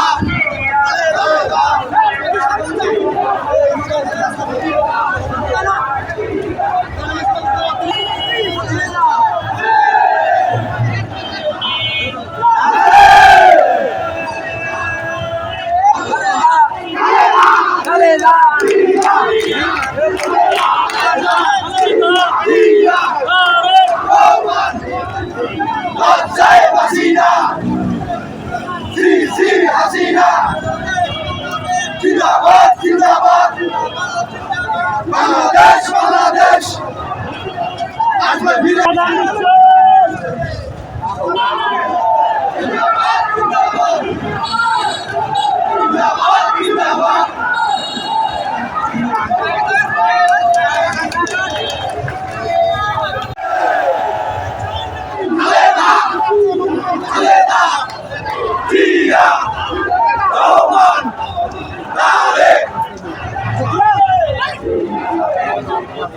Yeah. জিন্দাবাদ জিন্দাবাদ। বাংলাদেশ বাংলাদেশ। আজকে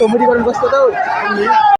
কমিটি করেন কষ্ট দাও